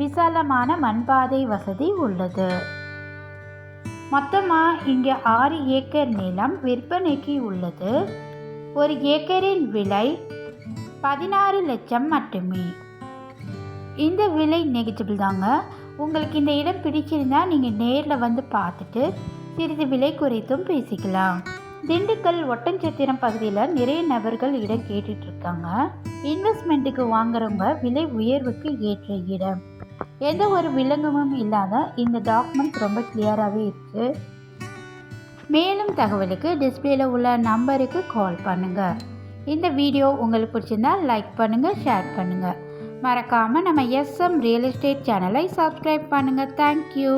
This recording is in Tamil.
விசாலமான மண்பாதை வசதி உள்ளது. மொத்தமாக இங்கே ஆறு ஏக்கர் நிலம் விற்பனைக்கு உள்ளது. ஒரு ஏக்கரின் விலை பதினாறு லட்சம் மட்டுமே. இந்த விலை நெகட்டிவ் தாங்க. உங்களுக்கு இந்த இடம் பிடிச்சிருந்தா நீங்கள் நேரில் வந்து பார்த்துட்டு சிறிது விலை குறைத்தும் பேசிக்கலாம். திண்டுக்கல் ஒட்டஞ்சத்திரம் பகுதியில் நிறைய நபர்கள் இடம் கேட்டுட்ருக்காங்க இன்வெஸ்ட்மெண்ட்டுக்கு வாங்குறவங்க விலை உயர்வுக்கு ஏற்ற இடம். எந்த ஒரு விலங்குமும் இல்லாத இந்த டாக்குமெண்ட் ரொம்ப கிளியராகவே இருக்குது மேலும் தகவலுக்கு டிஸ்பிளேல உள்ள நம்பருக்கு கால் பண்ணுங்கள் இந்த வீடியோ உங்களுக்கு பிடிச்சிருந்தா லைக் பண்ணுங்கள் ஷேர் பண்ணுங்கள் மறக்காமல் நம்ம எஸ்எம் ரியல் எஸ்டேட் சேனலை சப்ஸ்கிரைப் பண்ணுங்கள் தேங்க்யூ